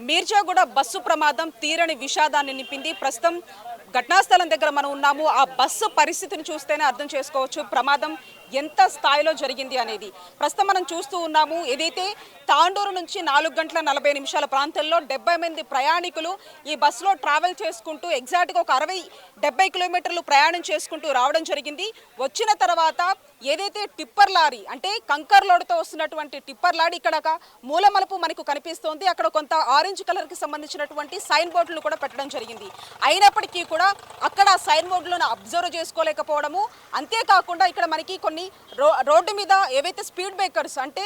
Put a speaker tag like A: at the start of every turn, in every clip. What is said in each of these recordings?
A: Mirzaguda bus ప్రమాదం తీరని విషాదాన్ని నింపింది. ప్రస్తుతం ఘటనా స్థలం దగ్గర మనం ఉన్నాము. ఆ బస్సు పరిస్థితిని చూస్తేనే అర్థం చేసుకోవచ్చు. ప్రమాదం ఎంత స్థాయిలో జరిగింది అనేది. ప్రస్తుతం మనం చూస్తూ ఉన్నాము ఏదైతే తాండూరు నుంచి నాలుగు గంటల నలభై నిమిషాల ప్రాంతంలో డెబ్బై మంది ప్రయాణికులు ఈ బస్సులో ట్రావెల్ చేసుకుంటూ ఎగ్జాక్ట్గా ఒక అరవై డెబ్బై కిలోమీటర్లు ప్రయాణం చేసుకుంటూ రావడం జరిగింది. వచ్చిన తర్వాత ఏదైతే టిప్పర్ లారీ అంటే కంకర్ లోడ్తో వస్తున్నటువంటి టిప్పర్ లారీ ఇక్కడ ఒక మూలమలుపు మనకు కనిపిస్తోంది. అక్కడ కొంత ఆరెంజ్ కలర్కి సంబంధించినటువంటి సైన్ బోర్డులు కూడా పెట్టడం జరిగింది. అయినప్పటికీ కూడా అక్కడ సైన్ బోర్డులను అబ్జర్వ్ చేసుకోలేకపోవడము. అంతేకాకుండా ఇక్కడ మనకి కొన్ని రో రోడ్డు మీద ఏవైతే స్పీడ్ బ్రేకర్స్ అంటే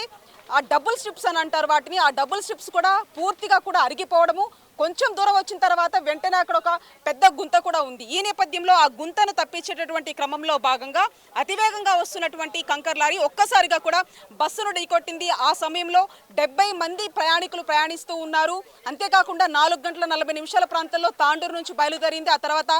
A: ఆ డబుల్ స్ట్రిప్స్ అని అంటారు వాటిని ఆ డబుల్ స్ట్రిప్స్ కూడా పూర్తిగా కూడా అరిగిపోవడము కొంచెం దూరం వచ్చిన తర్వాత వెంటనే అక్కడ ఒక పెద్ద గుంత కూడా ఉంది. ఈ నేపథ్యంలో ఆ గుంతను తప్పించేటటువంటి క్రమంలో భాగంగా అతివేగంగా వస్తున్నటువంటి కంకర్ లారీ ఒక్కసారిగా కూడా బస్సును ఢీకొట్టింది. ఆ సమయంలో డెబ్బై మంది ప్రయాణికులు ప్రయాణిస్తూ ఉన్నారు. అంతేకాకుండా నాలుగు గంటల నలభై నిమిషాల ప్రాంతంలో తాండూరు నుంచి బయలుదేరింది. ఆ తర్వాత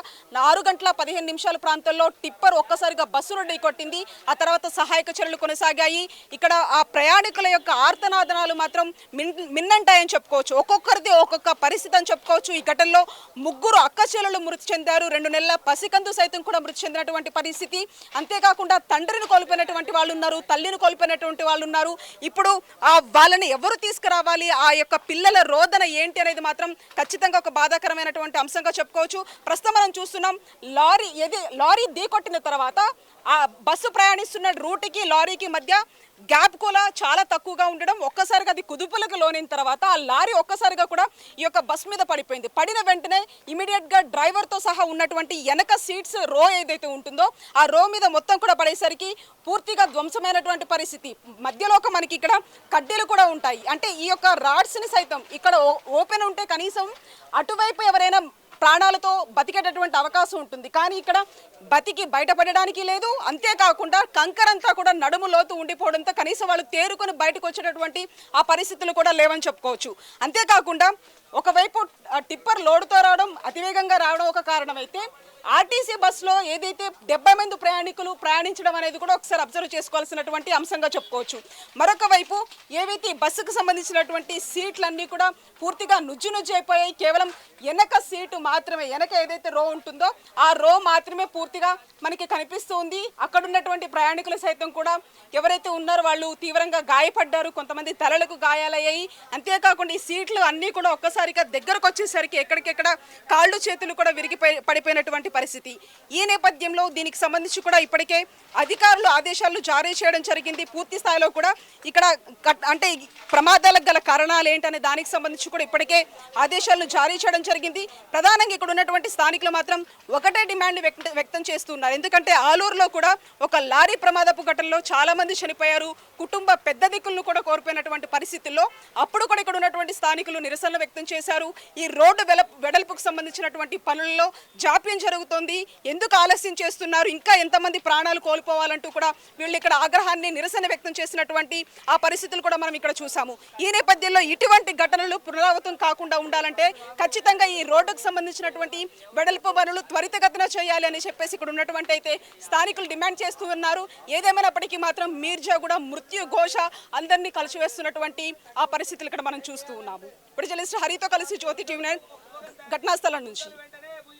A: ఆరు గంటల పదిహేను నిమిషాల ప్రాంతంలో టిప్పర్ ఒక్కసారిగా బస్సును ఢీకొట్టింది. ఆ తర్వాత సహాయక చర్యలు కొనసాగాయి. ఇక్కడ ఆ ప్రయాణికుల యొక్క ఆర్తనాదనాలు మాత్రం మిన్ మిన్నంటాయని చెప్పుకోవచ్చు. ఒక్కొక్కరిది ఒక్కొక్క పరిస్థితి. అని చెప్పుకోవచ్చు. ఈ ఘటనలో ముగ్గురు అక్క మృతి చెందారు. రెండు నెలల పసికందు సైతం కూడా మృతి చెందినటువంటి పరిస్థితి. అంతేకాకుండా తండ్రిని కోల్పోయినటువంటి వాళ్ళు ఉన్నారు తల్లిని కోల్పోయినటువంటి వాళ్ళు ఉన్నారు. ఇప్పుడు ఆ వాళ్ళని ఎవరు తీసుకురావాలి? ఆ యొక్క పిల్లల రోదన ఏంటి అనేది మాత్రం ఖచ్చితంగా ఒక బాధాకరమైనటువంటి అంశంగా చెప్పుకోవచ్చు. ప్రస్తుతం మనం చూస్తున్నాం లారీ ఏది లారీ ఢీకొట్టిన తర్వాత ఆ బస్సు ప్రయాణిస్తున్న రూట్కి లారీకి మధ్య గ్యాప్ కూడా చాలా తక్కువగా ఉండడం ఒక్కసారిగా అది కుదుపులకు లోనైన తర్వాత ఆ లారీ ఒక్కసారిగా కూడా ఈ యొక్క బస్ మీద పడిపోయింది. పడిన వెంటనే ఇమీడియట్గా డ్రైవర్తో సహా ఉన్నటువంటి వెనక సీట్స్ రో ఏదైతే ఉంటుందో ఆ రో మీద మొత్తం కూడా పడేసరికి పూర్తిగా ధ్వంసమైనటువంటి పరిస్థితి. మధ్యలో ఒక మనకి ఇక్కడ కడ్డీలు కూడా ఉంటాయి. అంటే ఈ యొక్క రాడ్స్ని సైతం ఇక్కడ ఓ- ఓపెన్ ఉంటే కనీసం అటువైపు ఎవరైనా ప్రాణాలతో బతికేటటువంటి అవకాశం ఉంటుంది. కానీ ఇక్కడ బతికి బయటపడడానికి లేదు. అంతేకాకుండా కంకరంతా కూడా నడుము లోతు ఉండిపోవడంతో కనీసం వాళ్ళు తేరుకొని బయటకు వచ్చేటటువంటి ఆ పరిస్థితులు కూడా లేవని చెప్పుకోవచ్చు. అంతేకాకుండా ఒకవైపు టిప్పర్ లోడుతో రావడం అతివేగంగా రావడం ఒక కారణమైతే ఆర్టీసీ బస్సులో ఏదైతే డెబ్బై మంది ప్రయాణికులు ప్రయాణించడం అనేది కూడా ఒకసారి అబ్జర్వ్ చేసుకోవాల్సినటువంటి అంశంగా చెప్పుకోవచ్చు. మరొక వైపు ఏవైతే బస్సుకు సంబంధించినటువంటి సీట్లన్నీ కూడా పూర్తిగా నుజ్జు నుజ్జు అయిపోయాయి. కేవలం వెనక సీటు మాత్రమే వెనక ఏదైతే రో ఉంటుందో ఆ రో మాత్రమే పూర్తిగా మనకి కనిపిస్తుంది. అక్కడ ఉన్నటువంటి ప్రయాణికులు సైతం కూడా ఎవరైతే ఉన్నారో వాళ్ళు తీవ్రంగా గాయపడ్డారు. కొంతమంది తలలకు గాయాలయ్యాయి. అంతేకాకుండా ఈ సీట్లు అన్నీ కూడా ఒక్కసారిగా దగ్గరకు వచ్చేసరికి ఎక్కడికెక్కడ కాళ్ళు చేతులు కూడా విరిగిపోయి పడిపోయినటువంటి పరిస్థితి. ఈ నేపథ్యంలో దీనికి సంబంధించి కూడా ఇప్పటికే అధికారులు ఆదేశాలు జారీ చేయడం జరిగింది. పూర్తి స్థాయిలో కూడా ఇక్కడ అంటే ప్రమాదాలకు గల కారణాలు ఏంటనే దానికి సంబంధించి కూడా ఇప్పటికే ఆదేశాలను జారీ చేయడం జరిగింది. ప్రధానంగా ఇక్కడ ఉన్నటువంటి స్థానికులు మాత్రం ఒకటే డిమాండ్ వ్యక్తం చేస్తున్నారు. ఎందుకంటే ఆలూరులో కూడా ఒక లారీ ప్రమాదపు ఘటనలో చాలా మంది చనిపోయారు. కుటుంబ పెద్ద దిక్కులను కూడా కోల్పోయినటువంటి పరిస్థితుల్లో అప్పుడు కూడా ఇక్కడ ఉన్నటువంటి స్థానికులు నిరసనలు వ్యక్తం చేశారు. ఈ రోడ్డు వెడల్పుకు సంబంధించినటువంటి పనుల్లో జాప్యం జరుగుతోంది ఎందుకు ఆలస్యం చేస్తున్నారు? ఇంకా ఎంతమంది ప్రాణాలు కోల్పోవాలంటూ కూడా వీళ్ళు ఇక్కడ ఆగ్రహాన్ని నిరసన వ్యక్తం చేసినటువంటి ఆ పరిస్థితులు కూడా మనం ఇక్కడ చూసాము. ఈ నేపథ్యంలో ఇటువంటి ఘటనలు పునరావృతం కాకుండా ఉండాలంటే ఖచ్చితంగా ఈ రోడ్డుకు సంబంధించినటువంటి వెడల్పు పనులు త్వరితగతిన చేయాలి అని చెప్పేసి ఇక్కడ ఉన్నటువంటి అయితే స్థానికులు డిమాండ్ చేస్తూ ఉన్నారు. ఏదేమైనప్పటికీ మాత్రం మీర్జా కూడా మృత్యు ఘోష అందరినీ కలిసివేస్తున్నటువంటి ఆ పరిస్థితులు ఇక్కడ మనం చూస్తూ ఉన్నాము. ఇప్పుడు జర్నలిస్ట్ హరితో కలిసి జ్యోతి టీవీ ఘటనాస్థలం ఘటనా స్థలం నుంచి.